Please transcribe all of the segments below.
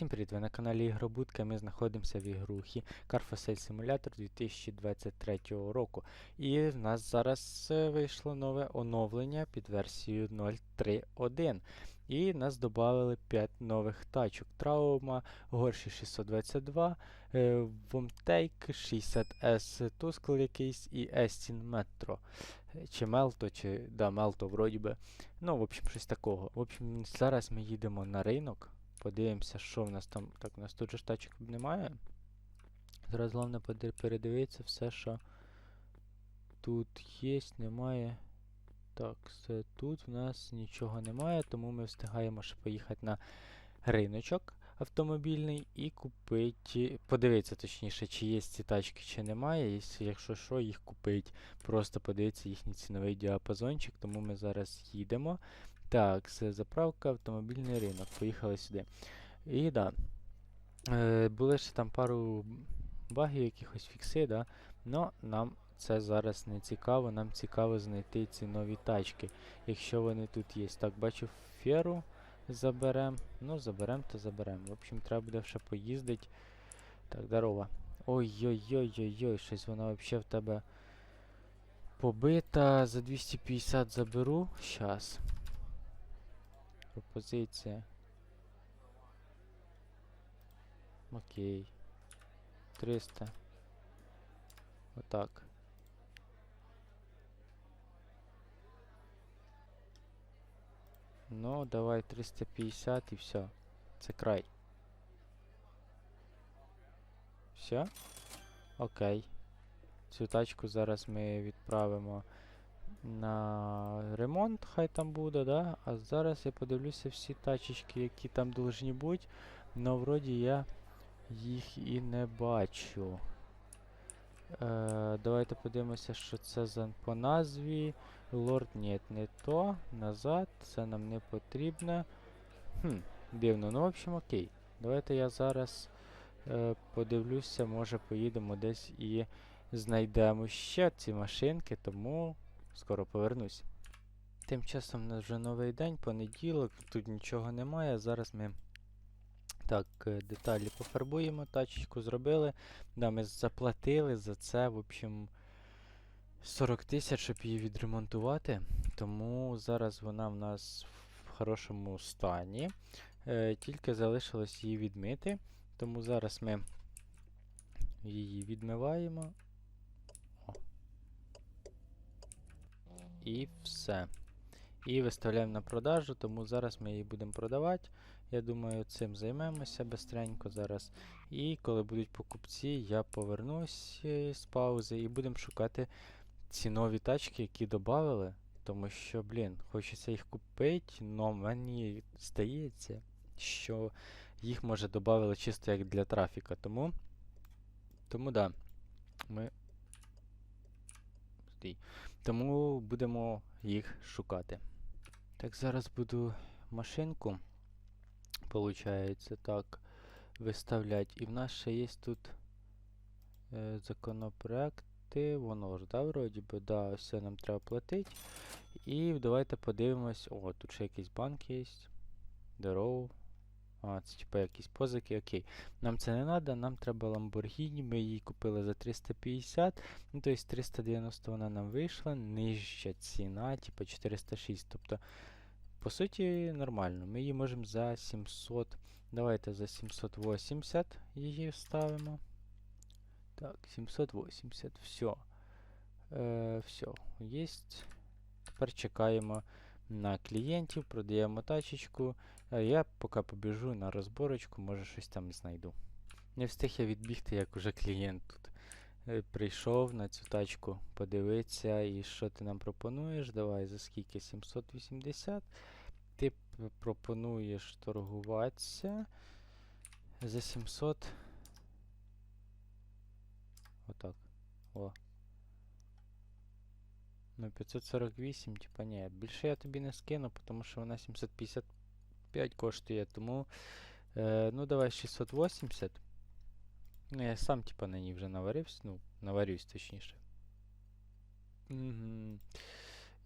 Всім привіт, ви на каналі Ігробудка. Ми знаходимося в ігрухі Car for Simulator 2023 року. І в нас зараз е, вийшло нове оновлення під версією 0.3.1. І нас додали 5 нових тачок. Травма, Горші 622, е, Вомтейк 60S Тускл якийсь і Естін Metro. Е, Чи Мелто, чи да, Мелто вроді би. Ну, в общем, щось такого. В общем, зараз ми їдемо на ринок. Подивимося, що в нас там. Так, у нас тут же тачок немає. Зараз головне передивитися все, що тут є, немає. Так, все, тут в нас нічого немає, тому ми встигаємо ще поїхати на риночок автомобільний і купити. Подивитися точніше, чи є ці тачки, чи немає. Якщо що, їх купити. Просто подивитися їхній ціновий діапазончик, тому ми зараз їдемо. Так, це заправка, автомобільний ринок. Поїхали сюди. І да. Е, були ще там пару багів, якихось фікси, да. Но нам це зараз не цікаво. Нам цікаво знайти ці нові тачки. Якщо вони тут є. Так, бачу феру заберем. Ну, заберем, то заберем. В общем, треба буде ще поїздити. Так, здорово. Ой-ой-ой-ой-ой, щось вона взагалі в тебе побита. За 250 заберу. Щас. Пропозиція. Окей. 300. Отак. Ну, давай 350 і все. Це край. Все? Окей. Цю тачку зараз ми відправимо на ремонт, хай там буде, да? А зараз я подивлюся всі тачечки, які там должні бути. Но вроді я їх і не бачу. Е, давайте подивимося, що це за по назві. Лорд, ні, не то. Назад. Це нам не потрібно. Хм, дивно. Ну, в общем, окей. Давайте я зараз е, подивлюся, може поїдемо десь і знайдемо ще ці машинки, тому скоро повернусь. Тим часом у нас вже новий день, понеділок, тут нічого немає. Зараз ми так, е, деталі пофарбуємо, тачечку зробили. Да, ми заплатили за це, в общем, 40 тисяч, щоб її відремонтувати. Тому зараз вона в нас в хорошому стані. Е, тільки залишилось її відмити. Тому зараз ми її відмиваємо. І все. І виставляємо на продажу, тому зараз ми її будемо продавати. Я думаю, цим займемося бистренько зараз. І коли будуть покупці, я повернусь е, з паузи і будемо шукати ці нові тачки, які додали. Тому що, блін, хочеться їх купити, але мені здається, що їх може додали чисто як для трафіка. Тому, тому да, ми. Стій. Тому будемо їх шукати. Так, зараз буду машинку, получається, так, виставляти. І в нас ще є тут е, законопроекти, воно ж, да, вроді би, да, це нам треба платити. І давайте подивимось. О, тут ще якийсь банк є. Здорово. А, це типа якісь позики, окей. Нам це не треба, нам треба Lamborghini, ми її купили за 350, ну тобто 390 вона нам вийшла, нижча ціна, типа 406. Тобто, по суті, нормально. Ми її можемо за 700. Давайте за 780 її ставимо. Так, 780, все. Е, все, є. Тепер чекаємо на клієнтів, продаємо тачечку. Я поки побіжу на розборочку, може щось там знайду. Не встиг я відбігти, як уже клієнт тут е, прийшов на цю тачку подивитися і що ти нам пропонуєш. Давай за скільки? 780. Ти пропонуєш торгуватися за 700. Отак. О. Ну, 548, типа ні. Більше я тобі не скину, тому що вона 755 коштує, тому. Е, ну, давай 680. Ну, я сам, типа, на ній вже наварився. Ну, наварюсь точніше. Угу.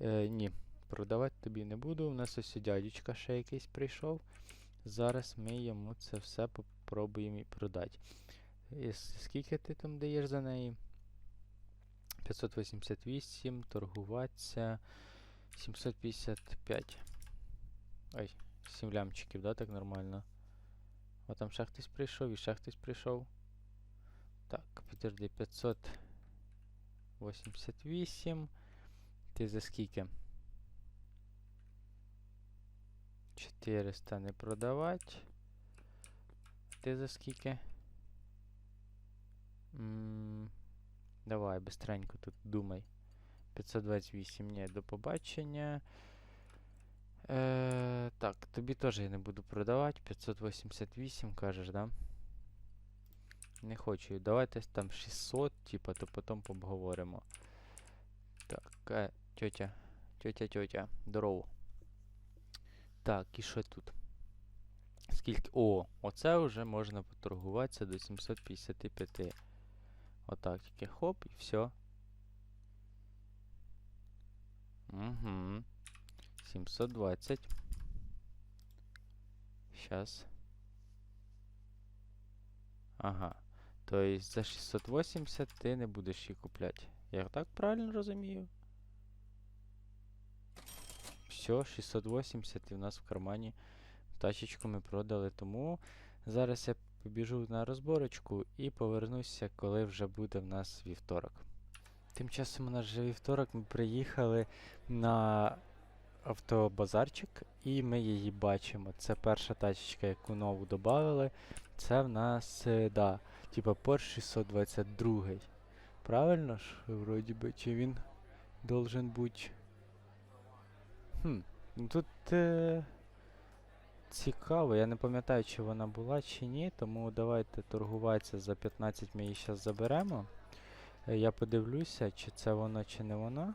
Е, ні, продавати тобі не буду. У нас ось дядечка ще якийсь прийшов. Зараз ми йому це все попробуємо і продати. І скільки ти там даєш за неї? 588, торгуватися 755. Ой, 7 лямчиків, да, так нормально. О, там ще хтось прийшов і ще хтось прийшов. Так, підожди, 588. Ти за скільки? 400 не продавати. Ти за скільки? М, Давай, бистренько тут думай. 528, ні, до побачення. Е, так, тобі теж я не буду продавати. 588, кажеш, да? Не хочу. Давайте там 600, типа, то потім поговоримо. Так, е, тьотя. Тьотя, тьотя. Здорово. Так, і що тут? Скільки. О, оце вже можна поторгуватися до 755. Отак, тільки хоп, і все. Угу. 720. Сейчас. Ага. Тобто за 680 ти не будеш її купляти. Я так правильно розумію? Все, 680 і в нас в кармані тачечку ми продали. Тому зараз я побіжу на розборочку і повернуся, коли вже буде в нас вівторок. Тим часом у нас вже вівторок, ми приїхали на автобазарчик, і ми її бачимо. Це перша тачечка, яку нову додали. Це в нас, е, да, типа Porsche 622. Правильно ж, вроді би, чи він должен бути. Хм, ну тут е, цікаво, я не пам'ятаю, чи вона була, чи ні, тому давайте торгуватися за 15 ми її зараз заберемо. Е, Я подивлюся, чи це воно, чи не воно.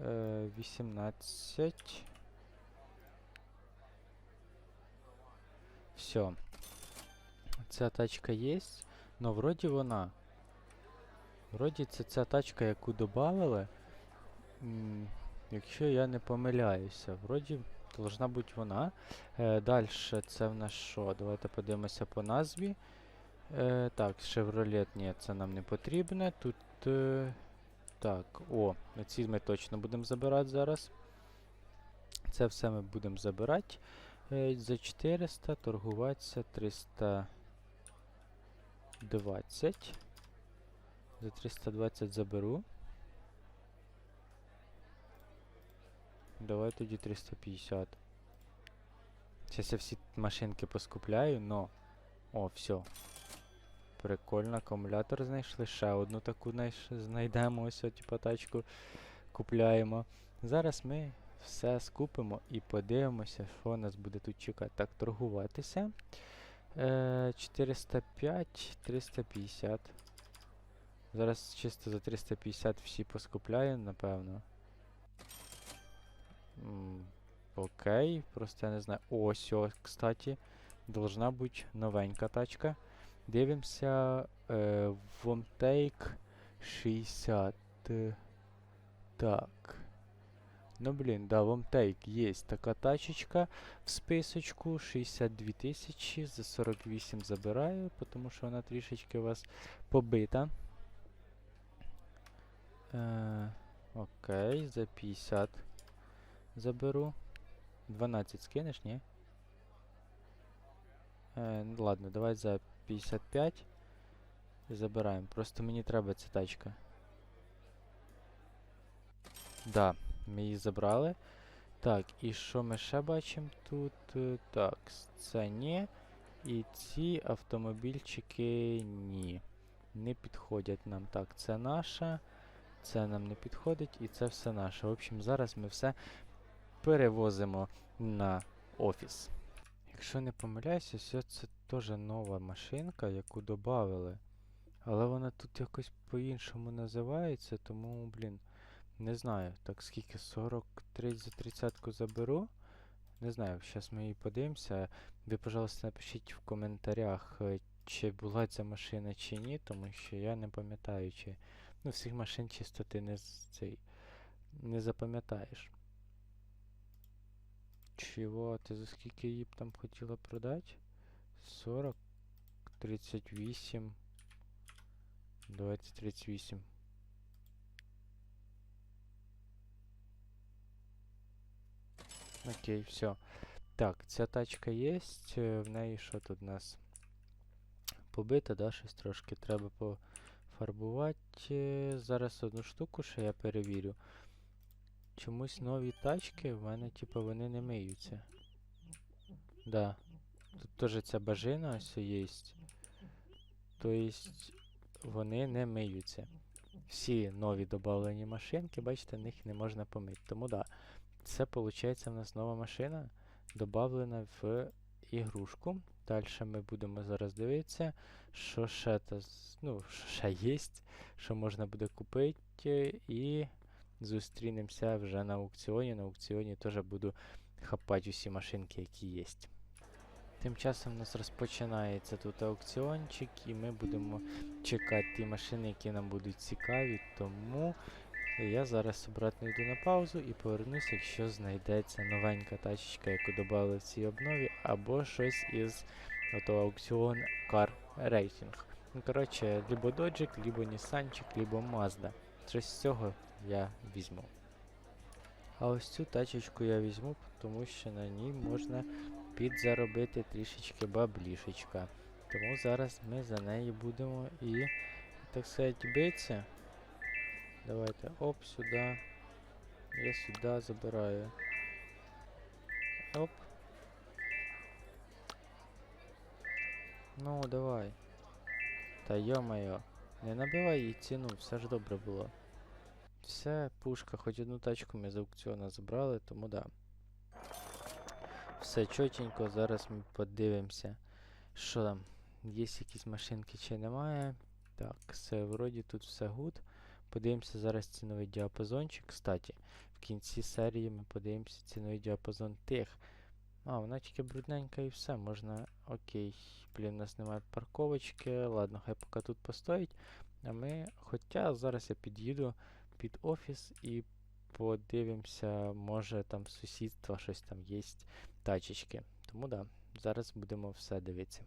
Е, 18. Все. Ця тачка є. Но вроді вона. Вроді це ця тачка, яку додали. Якщо я не помиляюся. Вроді должна бути вона. Е, Далі це в нас що? Давайте подивимося по назві. Е, так, Chevrolet, ні, це нам не потрібне. Тут. Е, так, о, ці ми точно будемо забирати зараз. Це все ми будемо забирати. Е, за 400 торгуватися 320. За 320 заберу. Давай тоді 350. Зараз я всі машинки поскупляю, но. О, все. Прикольно, акумулятор знайшли. Ще одну таку знайдемо. Ось типу тачку купляємо. Зараз ми все скупимо і подивимося, що нас буде тут чекати. Так, торгуватися. Е, 405, 350. Зараз чисто за 350 всі поскупляю, напевно. М, Окей, просто я не знаю. Ось, ось, кстати, должна бути новенька тачка. Дивимося. Е, Вомтейк 60. е, Так. Ну блін, да, Вомтейк є така тачечка в списочку. 62 тисячі. За 48 забираю, тому що вона трішечки у вас побита. Е, окей, за 50 заберу. 12 скинеш, ні? Е, ну ладно, давай за 55 і забираємо. Просто мені треба ця тачка. Да, ми її забрали. Так, і що ми ще бачимо тут? Е, Так, це ні. І ці автомобільчики ні. Не підходять нам. Так, це наша. Це нам не підходить і це все наше. В общем, зараз ми все перевозимо на офіс. Якщо не помиляюся, все це теж нова машинка, яку додали. Але вона тут якось по-іншому називається, тому, блін, не знаю. Так скільки 43 за 30 заберу. Не знаю, зараз ми її подивимося. Ви, пожалуйста, напишіть в коментарях, е, чи була ця машина чи ні, тому що я не пам'ятаю, чи. Ну, всіх машин чисто ти не, цей, не запам'ятаєш. Чого? Ти за скільки її б там хотіла продати? 40, 38. Давайте 38. Окей, все. Так, ця тачка є. В неї що тут у нас? Побита, да, щось трошки треба пофарбувати. Зараз одну штуку ще я перевірю. Чомусь нові тачки в мене, типу, вони не миються. Да. Тут теж ця бажина ось є. Тобто вони не миються. Всі нові додавлені машинки, бачите, них не можна помити. Тому да. Це виходить у нас нова машина, додавлена в ігрушку. Далі ми будемо зараз дивитися, що ще, та, ну, що ще є, що можна буде купити. І зустрінемося вже на аукціоні. На аукціоні теж буду хапати усі машинки, які є. Тим часом у нас розпочинається тут аукціончик, і ми будемо чекати ті машини, які нам будуть цікаві. Тому я зараз обратно йду на паузу і повернусь, якщо знайдеться новенька тачечка, яку додали в цій обнові, або щось із ото аукціон Car Racing. Ну, коротше, либо Dodge, либо Нісанчик, либо Mazda. Щось з цього я візьму. А ось цю тачечку я візьму, тому що на ній можна підзаробити трішечки баблішечка. Тому зараз ми за неї будемо і, так сказати, битися. Давайте оп, сюди. Я сюди забираю. Оп. Ну, давай. Та йо-моє. Не набивай їй ціну, все ж добре було. Все, пушка, хоч одну тачку ми з аукціону забрали, тому да. Все чотенько, зараз ми подивимося, що там. Є якісь машинки чи немає. Так, все, вроді тут все гуд. Подивимося зараз ціновий діапазончик. Кстати, в кінці серії ми подивимося ціновий діапазон тих. А, вона тільки брудненька і все, можна. Окей. Блін, у нас немає парковочки. Ладно, хай поки тут постоїть. А ми. Хоча зараз я під'їду під офіс і подивимося, може там сусідства щось там є, тачечки. Тому да, зараз будемо все дивитися.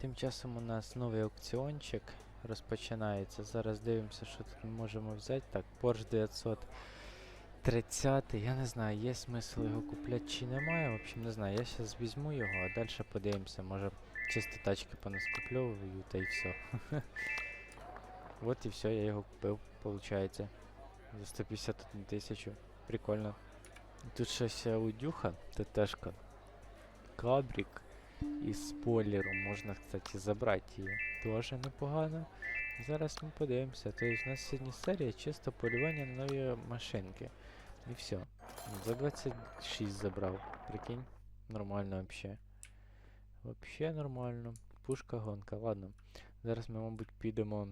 Тим часом у нас новий аукціончик розпочинається. Зараз дивимося, що тут ми можемо взяти. Так, Porsche 930. Я не знаю, є смисл його купляти чи немає. В общем, не знаю. Я зараз візьму його, а далі подивимося. Може чисто тачки понаскупльовую та й все. От і все, я його купив, виходить. За 151 тисячу. Прикольно. Тут щось аудюха, ТТшка. Кабрик із спойлером можна, кстати, забрати її. Тоже непогано. Зараз ми подивимося. Тобто у нас сьогодні серія чисто полювання на нові машинки. І все. За 26 забрав. Прикинь. Нормально вообще. Вообще нормально. Пушка гонка. Ладно. Зараз ми, мабуть, підемо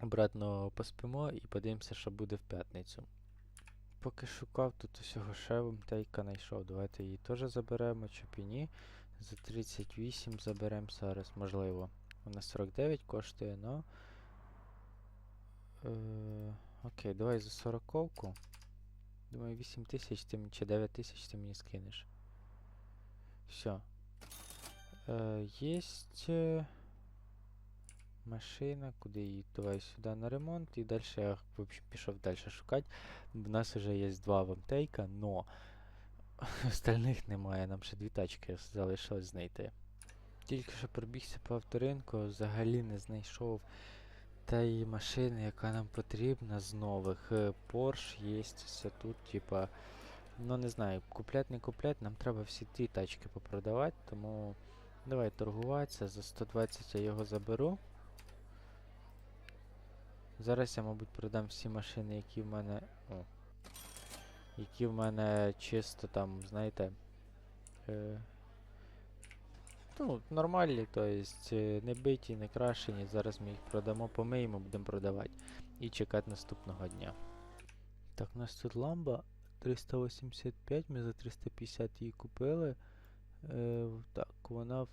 обратно поспимо і подивимося, що буде в п'ятницю. Поки шукав, тут усього ще тейка знайшов. Давайте її теж заберемо, чи б і ні. За 38 заберемо зараз, можливо. Вона 49 коштує, но. Е, окей, давай за 40-ку. Думаю, 8 тисяч ти, чи 9 тисяч ти мені скинеш. Все. Е, єсть. е, Машина, куди її? Давай сюди на ремонт і далі я в общем, пішов далі шукати. У нас вже є два вамтейка, но остальних немає, нам ще дві тачки залишилось знайти. Тільки що пробігся по авторинку, взагалі не знайшов тієї машини, яка нам потрібна з нових. Porsche є все тут, типа. Ну не знаю, куплять, не куплять, нам треба всі ті тачки попродавати, тому давай торгуватися. За 120 я його заберу. Зараз я, мабуть, продам всі машини, які в мене. О, які в мене чисто там, знаєте. Е, ну, нормальні, то есть е, не биті, не крашені. Зараз ми їх продамо, помиємо, будемо продавати. І чекати наступного дня. Так, у нас тут ламба 385, ми за 350 її купили. Е, так, вона в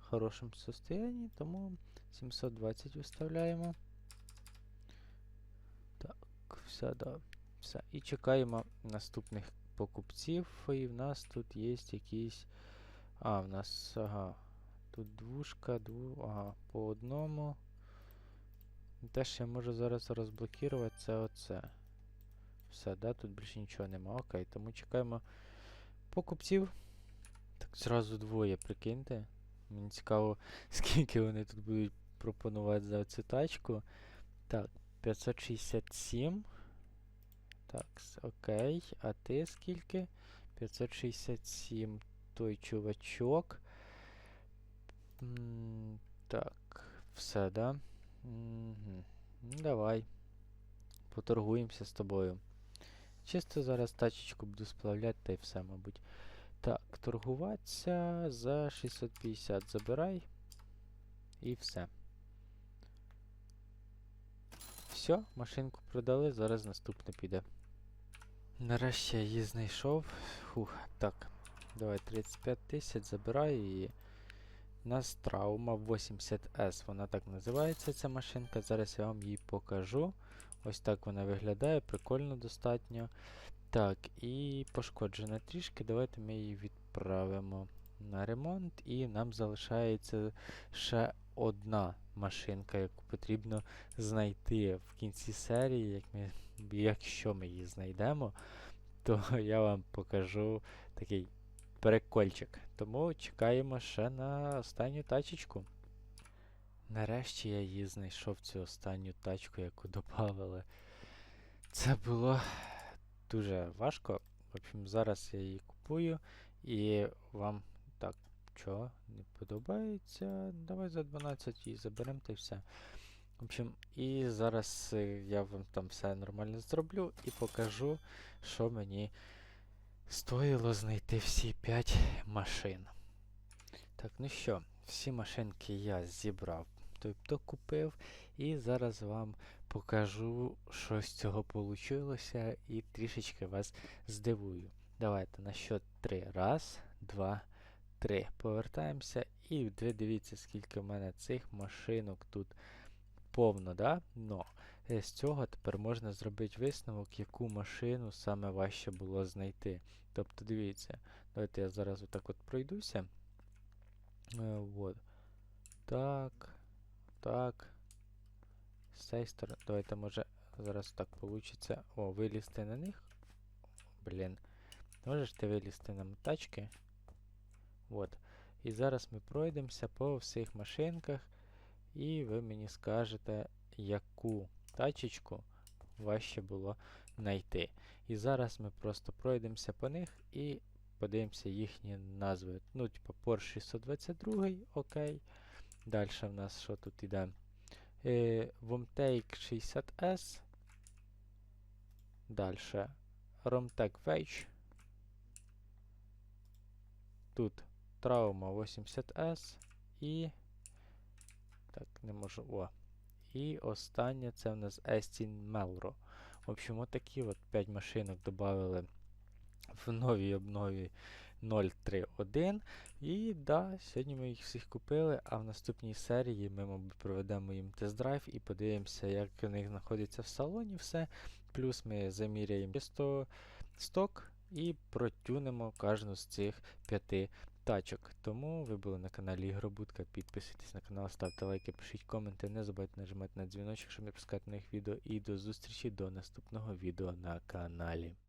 хорошому состоянні, тому 720 виставляємо. Так, все, да. Все. І чекаємо наступних покупців, і в нас тут є якісь. А, в нас, ага. Тут двушка, дву, ага, по одному. Те, що я можу зараз розблокувати, це оце. Все, да, тут більше нічого нема. Окей, тому чекаємо покупців. Так, зразу двоє, прикиньте. Мені цікаво, скільки вони тут будуть пропонувати за цю тачку. Так, 567. Так, окей. А ти скільки? 567 той чувачок. Так, все, да? Ну, давай. Поторгуємося з тобою. Чисто зараз тачечку буду сплавляти та й все, мабуть. Так, торгуватися за 650 забирай. І все. Все, машинку продали, зараз наступне піде. Нарешті я її знайшов. Фух, так. Давай 35 тисяч забираю її. У нас травма 80S, вона так називається ця машинка. Зараз я вам її покажу. Ось так вона виглядає, прикольно достатньо. Так, і пошкоджена трішки. Давайте ми її відправимо на ремонт. І нам залишається ще одна машинка, яку потрібно знайти в кінці серії. Як ми, якщо ми її знайдемо, то я вам покажу такий прикольчик. Тому чекаємо ще на останню тачечку. Нарешті я її знайшов цю останню тачку, яку додавали. Це було дуже важко. В общем, зараз я її купую і вам так, що, не подобається. Давай за 12 її заберемо та й все. В общем, і зараз е, я вам там все нормально зроблю і покажу, що мені стоїло знайти всі 5 машин. Так, ну що, всі машинки я зібрав, тобто купив, і зараз вам покажу, що з цього вийшло, і трішечки вас здивую. Давайте на счет 3. Раз, два, три. Повертаємося і дивіться, скільки в мене цих машинок тут повно, да? Но з цього тепер можна зробити висновок, яку машину саме важче було знайти. Тобто, дивіться, давайте я зараз отак от пройдуся. Е, вот. Так. Так. З цієї сторони. Давайте, може, зараз так вийде. О, вилізти на них. Блін. Можеш ти вилізти на тачки? Вот. І зараз ми пройдемося по всіх машинках. І ви мені скажете, яку тачечку важче було знайти. І зараз ми просто пройдемося по них і подивимося їхні назви. Ну, типу, Porsche 622, окей. Далі в нас що тут іде? Е, Vomtake 60S. Далі Romtech Vage. Тут Trauma 80S і. Так, не можу. О. І останнє це в нас Estin Melro. В общем, отакі от 5 машинок додали в новій обнові 031. І да, сьогодні ми їх всіх купили, а в наступній серії ми, мабуть, проведемо їм тест-драйв і подивимося, як у них знаходиться в салоні все. Плюс ми заміряємо чисто сток і протюнемо кожну з цих п'яти тачок. Тому ви були на каналі Ігробудка. Підписуйтесь на канал, ставте лайки, пишіть коменти, не забудьте нажимати на дзвіночок, щоб не пускати нових відео. І до зустрічі до наступного відео на каналі.